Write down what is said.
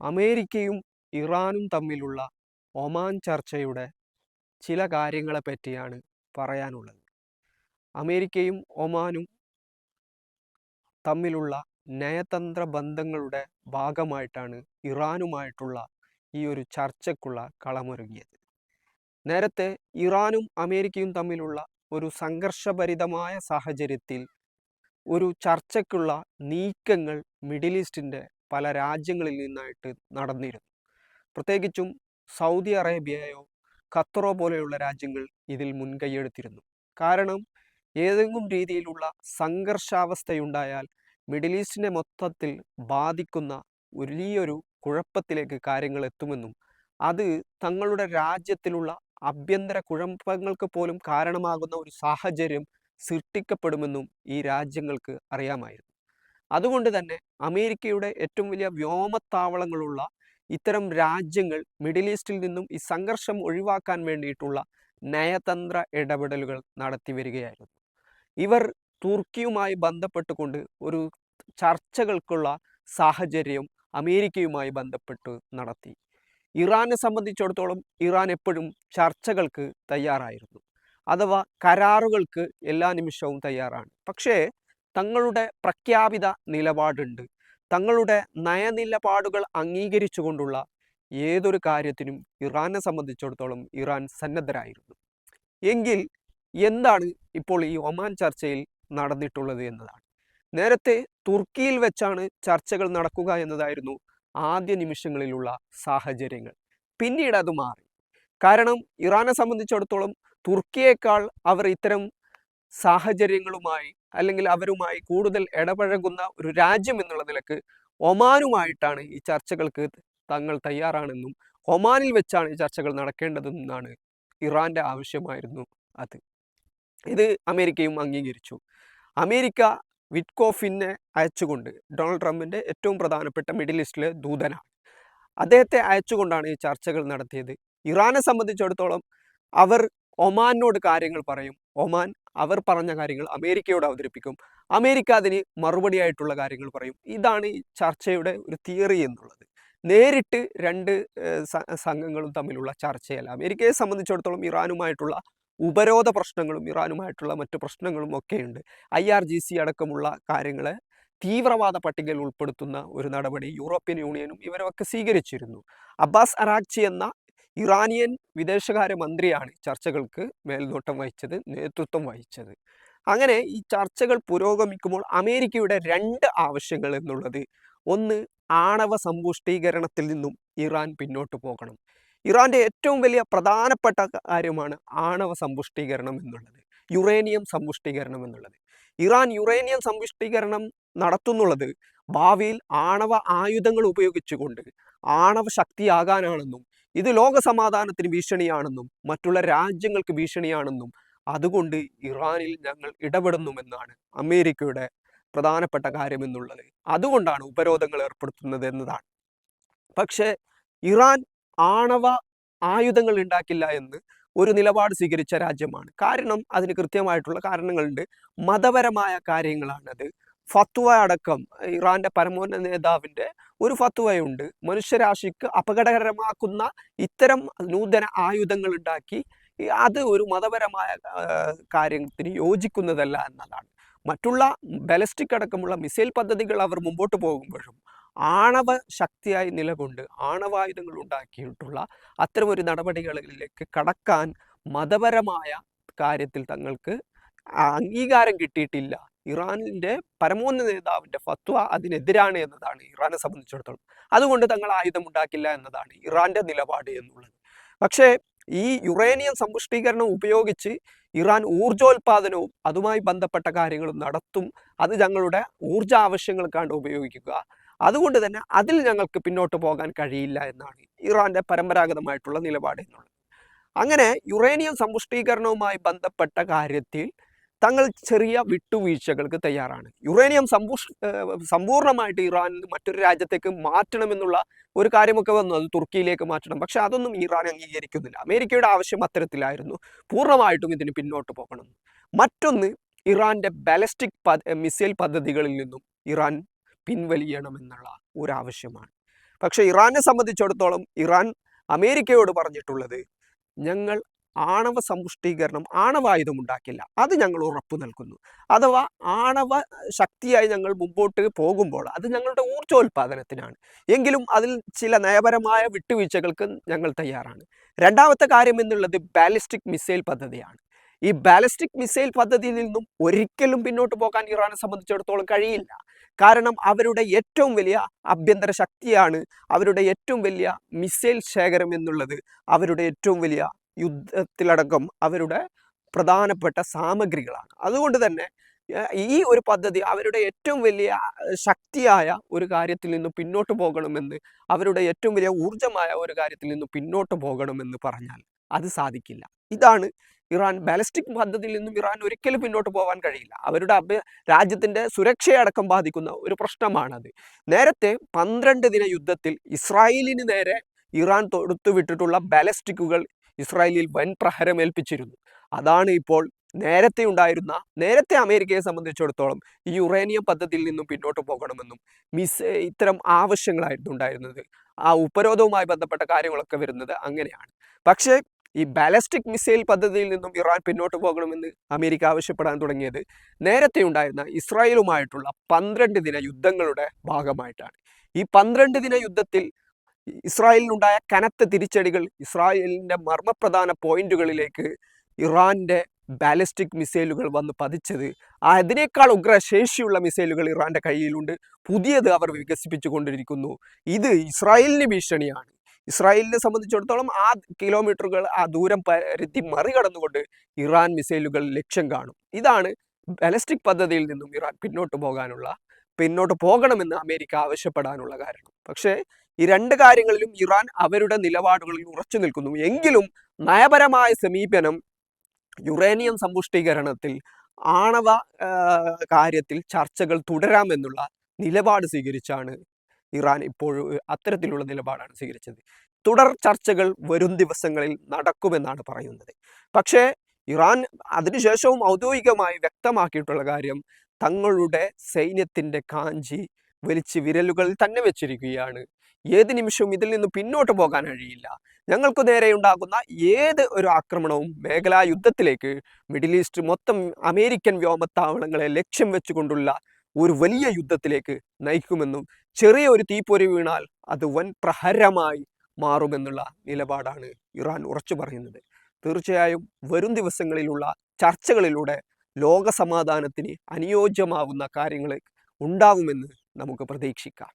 അമേരിക്കയും ഇറാനും തമ്മിലുള്ള ഒമാൻ ചർച്ചയുടെ ചില കാര്യങ്ങളെ പറ്റിയാണ് പറയാനുള്ളത്. അമേരിക്കയും ഒമാനും തമ്മിലുള്ള നയതന്ത്ര ബന്ധങ്ങളുടെ ഭാഗമായിട്ടാണ് ഇറാനുമായിട്ടുള്ള ഈ ഒരു ചർച്ചയ്ക്കുള്ള കളമൊരുങ്ങിയത്. നേരത്തെ ഇറാനും അമേരിക്കയും തമ്മിലുള്ള ഒരു സംഘർഷഭരിതമായ സാഹചര്യത്തിൽ ഒരു ചർച്ചയ്ക്കുള്ള നീക്കങ്ങൾ മിഡിൽ ഈസ്റ്റിന്റെ പല രാജ്യങ്ങളിൽ നിന്നായിട്ട് നടന്നിരുന്നു. പ്രത്യേകിച്ചും സൗദി അറേബ്യയോ ഖത്തറോ പോലെയുള്ള രാജ്യങ്ങൾ ഇതിൽ മുൻകൈയെടുത്തിരുന്നു. കാരണം ഏതെങ്കിലും രീതിയിലുള്ള സംഘർഷാവസ്ഥയുണ്ടായാൽ മിഡിൽ ഈസ്റ്റിനെ മൊത്തത്തിൽ ബാധിക്കുന്ന വലിയൊരു കുഴപ്പത്തിലേക്ക് കാര്യങ്ങൾ എത്തുമെന്നും അത് തങ്ങളുടെ രാജ്യത്തിലുള്ള ആഭ്യന്തര കുഴപ്പങ്ങൾക്ക് പോലും കാരണമാകുന്ന ഒരു സാഹചര്യം സൃഷ്ടിക്കപ്പെടുമെന്നും ഈ രാജ്യങ്ങൾക്ക് അറിയാമായിരുന്നു. അതുകൊണ്ട് തന്നെ അമേരിക്കയുടെ ഏറ്റവും വലിയ വ്യോമത്താവളങ്ങളുള്ള ഇത്തരം രാജ്യങ്ങൾ മിഡിൽ ഈസ്റ്റിൽ നിന്നും ഈ സംഘർഷം ഒഴിവാക്കാൻ വേണ്ടിയിട്ടുള്ള നയതന്ത്ര ഇടപെടലുകൾ നടത്തി വരികയായിരുന്നു. ഇവർ തുർക്കിയുമായി ബന്ധപ്പെട്ടുകൊണ്ട് ഒരു ചർച്ചകൾക്കുള്ള സാഹചര്യം അമേരിക്കയുമായി ബന്ധപ്പെട്ട് നടത്തി. ഇറാനെ സംബന്ധിച്ചിടത്തോളം ഇറാൻ എപ്പോഴും ചർച്ചകൾക്ക് തയ്യാറായിരുന്നു. അഥവാ കരാറുകൾക്ക് എല്ലാ നിമിഷവും തയ്യാറാണ്. പക്ഷേ തങ്ങളുടെ പ്രഖ്യാപിത നിലപാടുണ്ട്. തങ്ങളുടെ നയനിലപാടുകൾ അംഗീകരിച്ചുകൊണ്ടുള്ള ഏതൊരു കാര്യത്തിനും ഇറാനെ സംബന്ധിച്ചിടത്തോളം ഇറാൻ സന്നദ്ധരായിരുന്നു. എങ്കിൽ എന്താണ് ഇപ്പോൾ ഈ ഒമാൻ ചർച്ചയിൽ നടന്നിട്ടുള്ളത് എന്നതാണ്. നേരത്തെ തുർക്കിയിൽ വെച്ചാണ് ചർച്ചകൾ നടക്കുക എന്നതായിരുന്നു ആദ്യ നിമിഷങ്ങളിലുള്ള സാഹചര്യങ്ങൾ. പിന്നീട് അത് മാറി. കാരണം ഇറാനെ സംബന്ധിച്ചിടത്തോളം തുർക്കിയേക്കാൾ അവർ ഇത്തരം സാഹചര്യങ്ങളുമായി അല്ലെങ്കിൽ അവരുമായി കൂടുതൽ ഇടപഴകുന്ന ഒരു രാജ്യം എന്നുള്ള നിലയ്ക്ക് ഒമാനുമായിട്ടാണ് ഈ ചർച്ചകൾക്ക് തങ്ങൾ തയ്യാറാണെന്നും ഒമാനിൽ വെച്ചാണ് ഈ ചർച്ചകൾ നടക്കേണ്ടതെന്നാണ് ഇറാന്റെ ആവശ്യമായിരുന്നു അത്. ഇത് അമേരിക്കയും അംഗീകരിച്ചു. അമേരിക്ക വിറ്റ്കോഫിനെ അയച്ചുകൊണ്ട് ഡൊണാൾഡ് ട്രംപിന്റെ ഏറ്റവും പ്രധാനപ്പെട്ട മിഡിൽ ഈസ്റ്റിലെ ദൂതനാണ്. അദ്ദേഹത്തെ അയച്ചുകൊണ്ടാണ് ഈ ചർച്ചകൾ നടത്തിയത്. ഇറാനെ സംബന്ധിച്ചിടത്തോളം അവർ ഒമാനോട് കാര്യങ്ങൾ പറയും. ഒമാൻ അവർ പറഞ്ഞ കാര്യങ്ങൾ അമേരിക്കയോട് അവതരിപ്പിക്കും. അമേരിക്ക അതിന് മറുപടിയായിട്ടുള്ള കാര്യങ്ങൾ പറയും. ഇതാണ് ഈ ചർച്ചയുടെ ഒരു തിയറി എന്നുള്ളത്. നേരിട്ട് രണ്ട് സംഘങ്ങളും തമ്മിലുള്ള ചർച്ചയല്ല. അമേരിക്കയെ സംബന്ധിച്ചിടത്തോളം ഇറാനുമായിട്ടുള്ള ഉപരോധ പ്രശ്നങ്ങളും ഇറാനുമായിട്ടുള്ള മറ്റു പ്രശ്നങ്ങളും ഒക്കെയുണ്ട്. ഐ ആർ ജി സി അടക്കമുള്ള കാര്യങ്ങളെ തീവ്രവാദ പട്ടികയിൽ ഉൾപ്പെടുത്തുന്ന ഒരു നടപടി യൂറോപ്യൻ യൂണിയനും ഇവരൊക്കെ സ്വീകരിച്ചിരുന്നു. അബ്ബാസ് അറാഖ്ചി എന്ന ഇറാനിയൻ വിദേശകാര്യ മന്ത്രിയാണ് ചർച്ചകൾക്ക് മേൽനോട്ടം വഹിച്ചത് നേതൃത്വം വഹിച്ചത്. അങ്ങനെ ഈ ചർച്ചകൾ പുരോഗമിക്കുമ്പോൾ അമേരിക്കയുടെ രണ്ട് ആവശ്യങ്ങൾ എന്നുള്ളത് ഒന്ന് ആണവ സമ്പുഷ്ടീകരണത്തിൽ നിന്നും ഇറാൻ പിന്നോട്ട് പോകണം. ഇറാന്റെ ഏറ്റവും വലിയ പ്രധാനപ്പെട്ട കാര്യമാണ് ആണവ സമ്പുഷ്ടീകരണം എന്നുള്ളത് യുറേനിയം സമ്പുഷ്ടീകരണം എന്നുള്ളത്. ഇറാൻ യുറേനിയം സമ്പുഷ്ടീകരണം നടത്തുന്നുള്ളത് ഭാവിയിൽ ആണവ ആയുധങ്ങൾ ഉപയോഗിച്ചുകൊണ്ട് ആണവ ശക്തിയാകാനാണെന്നും ഇത് ലോക സമാധാനത്തിന് ഭീഷണിയാണെന്നും മറ്റുള്ള രാജ്യങ്ങൾക്ക് ഭീഷണിയാണെന്നും അതുകൊണ്ട് ഇറാനിൽ ഞങ്ങൾ ഇടപെടുന്നുമെന്നാണ് അമേരിക്കയുടെ പ്രധാനപ്പെട്ട കാര്യമെന്നുള്ളത് അതുകൊണ്ടാണ് ഉപരോധങ്ങൾ ഏർപ്പെടുത്തുന്നത് എന്നതാണ്. പക്ഷേ ഇറാൻ ആണവ ആയുധങ്ങൾ ഉണ്ടാക്കില്ല എന്ന് ഒരു നിലപാട് സ്വീകരിച്ച രാജ്യമാണ്. കാരണം അതിന് കൃത്യമായിട്ടുള്ള കാരണങ്ങളുണ്ട്. മതപരമായ കാര്യങ്ങളാണത്. ഫത്വ അടക്കം ഇറാന്റെ പരമോന്നത നേതാവിന്റെ ഒരു ഫത്വയുണ്ട്. മനുഷ്യരാശിക്ക് അപകടകരമാക്കുന്ന ഇത്തരം നൂതന ആയുധങ്ങൾ ഉണ്ടാക്കി അത് ഒരു മതപരമായ കാര്യത്തിന് യോജിക്കുന്നതല്ല എന്നതാണ്. മറ്റുള്ള ബലസ്റ്റിക് അടക്കമുള്ള മിസൈൽ പദ്ധതികൾ അവർ മുമ്പോട്ട് പോകുമ്പോഴും ആണവ ശക്തിയായി നിലകൊണ്ട് ആണവായുധങ്ങൾ ഉണ്ടാക്കിയിട്ടുള്ള അത്തരമൊരു നടപടികളിലേക്ക് കടക്കാൻ മതപരമായ കാര്യത്തിൽ തങ്ങൾക്ക് അംഗീകാരം കിട്ടിയിട്ടില്ല. ഇറാനിന്റെ പരമോന്നത നേതാവിന്റെ ഫത്വ അതിനെതിരാണ് എന്നതാണ് ഇറാനെ സംബന്ധിച്ചിടത്തോളം. അതുകൊണ്ട് തങ്ങൾ ആയുധം ഉണ്ടാക്കില്ല എന്നതാണ് ഇറാന്റെ നിലപാട് എന്നുള്ളത്. പക്ഷേ ഈ യുറേനിയം സമ്പുഷ്ടീകരണം ഉപയോഗിച്ച് ഇറാൻ ഊർജോൽപാദനവും അതുമായി ബന്ധപ്പെട്ട കാര്യങ്ങളും നടത്തും. അത് ഞങ്ങളുടെ ഊർജ ആവശ്യങ്ങൾക്കാണ്ട് ഉപയോഗിക്കുക. അതുകൊണ്ട് തന്നെ അതിൽ ഞങ്ങൾക്ക് പിന്നോട്ട് പോകാൻ കഴിയില്ല എന്നാണ് ഇറാന്റെ പരമ്പരാഗതമായിട്ടുള്ള നിലപാട് എന്നുള്ളത്. അങ്ങനെ യുറേനിയം സമ്പുഷ്ടീകരണവുമായി ബന്ധപ്പെട്ട കാര്യത്തിൽ തങ്ങൾ ചെറിയ വിട്ടുവീഴ്ചകൾക്ക് തയ്യാറാണ്. യുറേനിയം സമ്പുഷ് സമ്പൂർണമായിട്ട് ഇറാനിൽ മറ്റൊരു രാജ്യത്തേക്ക് മാറ്റണമെന്നുള്ള ഒരു കാര്യമൊക്കെ വന്നു. അത് തുർക്കിയിലേക്ക് മാറ്റണം. പക്ഷെ അതൊന്നും ഇറാൻ അംഗീകരിക്കുന്നില്ല. അമേരിക്കയുടെ ആവശ്യം അത്തരത്തിലായിരുന്നു. പൂർണമായിട്ടും ഇതിന് പിന്നോട്ട് പോകണം. മറ്റൊന്ന് ഇറാന്റെ ബാലസ്റ്റിക് മിസൈൽ പദ്ധതികളിൽ നിന്നും ഇറാൻ പിൻവലിയണമെന്നുള്ള ഒരു ആവശ്യമാണ് പക്ഷേ ഇറാനെ സംബന്ധിച്ചിടത്തോളം ഇറാൻ അമേരിക്കയോട് പറഞ്ഞിട്ടുള്ളത് ഞങ്ങൾ ആണവ സമ്പുഷ്ടീകരണം ആണവായുധം ഉണ്ടാക്കില്ല. അത് ഞങ്ങൾ ഉറപ്പു നൽകുന്നു. അഥവാ ആണവ ശക്തിയായി ഞങ്ങൾ മുമ്പോട്ട് പോകുമ്പോൾ അത് ഞങ്ങളുടെ ഊർജോൽപാദനത്തിനാണ്. എങ്കിലും അതിൽ ചില നയപരമായ വിട്ടുവീഴ്ചകൾക്ക് ഞങ്ങൾ തയ്യാറാണ്. രണ്ടാമത്തെ കാര്യം എന്നുള്ളത് ബാലിസ്റ്റിക് മിസൈൽ പദ്ധതിയാണ്. ഈ ബാലിസ്റ്റിക് മിസൈൽ പദ്ധതിയിൽ നിന്നും ഒരിക്കലും പിന്നോട്ട് പോകാൻ ഇറാനെ സംബന്ധിച്ചിടത്തോളം കഴിയില്ല. കാരണം അവരുടെ ഏറ്റവും വലിയ ആഭ്യന്തര ശക്തിയാണ് അവരുടെ ഏറ്റവും വലിയ മിസൈൽ ശേഖരം എന്നുള്ളത് അവരുടെ ഏറ്റവും വലിയ യുദ്ധത്തിലടക്കം അവരുടെ പ്രധാനപ്പെട്ട സാമഗ്രികളാണ്. അതുകൊണ്ട് തന്നെ ഈ ഒരു പദ്ധതി അവരുടെ ഏറ്റവും വലിയ ശക്തിയായ ഒരു കാര്യത്തിൽ നിന്ന് പിന്നോട്ട് പോകണമെന്ന് അവരുടെ ഏറ്റവും വലിയ ഊർജമായ ഒരു കാര്യത്തിൽ നിന്ന് പിന്നോട്ട് പോകണമെന്ന് പറഞ്ഞാൽ അത് സാധിക്കില്ല. ഇതാണ് ഇറാൻ ബാലിസ്റ്റിക് പദ്ധതിയിൽ നിന്നും ഇറാൻ ഒരിക്കലും പിന്നോട്ട് പോകാൻ കഴിയില്ല. അവരുടെ അഭ്യ രാജ്യത്തിന്റെ സുരക്ഷയടക്കം ബാധിക്കുന്ന ഒരു പ്രശ്നമാണത്. നേരത്തെ പന്ത്രണ്ട് ദിന യുദ്ധത്തിൽ ഇസ്രായേലിന് നേരെ ഇറാൻ തൊടുത്തുവിട്ടിട്ടുള്ള ബാലിസ്റ്റിക്കുകൾ ഇസ്രായേലിൽ വൻ പ്രഹരമേൽപ്പിച്ചിരുന്നു അതാണ് ഇപ്പോൾ നേരത്തെ ഉണ്ടായിരുന്ന നേരത്തെ അമേരിക്കയെ സംബന്ധിച്ചിടത്തോളം ഈ യുറേനിയം പദ്ധതിയിൽ നിന്നും പിന്നോട്ട് പോകണമെന്നും മിസ് ഇത്തരം ആവശ്യങ്ങളായിരുന്നു ഉണ്ടായിരുന്നത് ആ ഉപരോധവുമായി ബന്ധപ്പെട്ട കാര്യങ്ങളൊക്കെ വരുന്നത് അങ്ങനെയാണ്. പക്ഷേ ഈ ബാലസ്റ്റിക് മിസൈൽ പദ്ധതിയിൽ നിന്നും ഇറാൻ പിന്നോട്ട് പോകണമെന്ന് അമേരിക്ക ആവശ്യപ്പെടാൻ തുടങ്ങിയത് നേരത്തെ ഉണ്ടായിരുന്ന ഇസ്രായേലുമായിട്ടുള്ള പന്ത്രണ്ട് ദിന യുദ്ധങ്ങളുടെ ഭാഗമായിട്ടാണ്. ഈ പന്ത്രണ്ട് ദിന യുദ്ധത്തിൽ ഇസ്രായേലിനുണ്ടായ കനത്ത തിരിച്ചടികൾ ഇസ്രായേലിന്റെ മർമ്മപ്രധാന പോയിന്റുകളിലേക്ക് ഇറാന്റെ ബാലിസ്റ്റിക് മിസൈലുകൾ വന്ന് പതിച്ചത്. അതിനേക്കാൾ ഉഗ്രശേഷിയുള്ള മിസൈലുകൾ ഇറാന്റെ കയ്യിലുണ്ട്. പുതിയത് അവർ വികസിപ്പിച്ചു കൊണ്ടിരിക്കുന്നു. ഇത് ഇസ്രായേലിന് ഭീഷണിയാണ്. ഇസ്രായേലിനെ സംബന്ധിച്ചിടത്തോളം ആ കിലോമീറ്ററുകൾ ആ ദൂരം പരിധി മറികടന്നുകൊണ്ട് ഇറാൻ മിസൈലുകൾ ലക്ഷ്യം കാണും. ഇതാണ് ബലസ്റ്റിക് പദ്ധതിയിൽ നിന്നും ഇറാൻ പിന്നോട്ട് പോകാനുള്ള പിന്നോട്ട് പോകണമെന്ന് അമേരിക്ക ആവശ്യപ്പെടാനുള്ള കാരണം. പക്ഷേ ഈ രണ്ട് കാര്യങ്ങളിലും ഇറാൻ അവരുടെ നിലപാടുകളിൽ ഉറച്ചു നിൽക്കുന്നു. എങ്കിലും നയപരമായ സമീപനം യുറേനിയം സമ്പുഷ്ടീകരണത്തിൽ ആണവ കാര്യത്തിൽ ചർച്ചകൾ തുടരാമെന്നുള്ള നിലപാട് സ്വീകരിച്ചാണ് ഇറാൻ ഇപ്പോഴും അത്തരത്തിലുള്ള നിലപാടാണ് സ്വീകരിച്ചത്. തുടർ ചർച്ചകൾ വരും ദിവസങ്ങളിൽ നടക്കുമെന്നാണ് പറയുന്നത്. പക്ഷേ ഇറാൻ അതിനുശേഷവും ഔദ്യോഗികമായി വ്യക്തമാക്കിയിട്ടുള്ള കാര്യം തങ്ങളുടെ സൈന്യത്തിന്റെ കാഞ്ചി വലിച്ച് വിരലുകളിൽ തന്നെ വെച്ചിരിക്കുകയാണ്. ഏത് നിമിഷവും ഇതിൽ നിന്ന് പിന്നോട്ട് പോകാൻ കഴിയില്ല. ഞങ്ങൾക്ക് നേരെ ഉണ്ടാകുന്ന ഏത് ഒരു ആക്രമണവും മേഖലാ യുദ്ധത്തിലേക്ക് മിഡിൽ ഈസ്റ്റ് മൊത്തം അമേരിക്കൻ വ്യോമത്താവളങ്ങളെ ലക്ഷ്യം വെച്ചുകൊണ്ടുള്ള ഒരു വലിയ യുദ്ധത്തിലേക്ക് നയിക്കുമെന്നും ചെറിയ ഒരു തീപ്പൊരി വീണാൽ അത് വൻ പ്രഹരമായി മാറുമെന്നുള്ള നിലപാടാണ് ഇറാൻ ഉറച്ചു പറയുന്നത്. തീർച്ചയായും വരും ദിവസങ്ങളിലുള്ള ചർച്ചകളിലൂടെ ലോക സമാധാനത്തിന് അനുയോജ്യമാവുന്ന കാര്യങ്ങൾ ഉണ്ടാകുമെന്ന് നമുക്ക് പ്രതീക്ഷിക്കാം.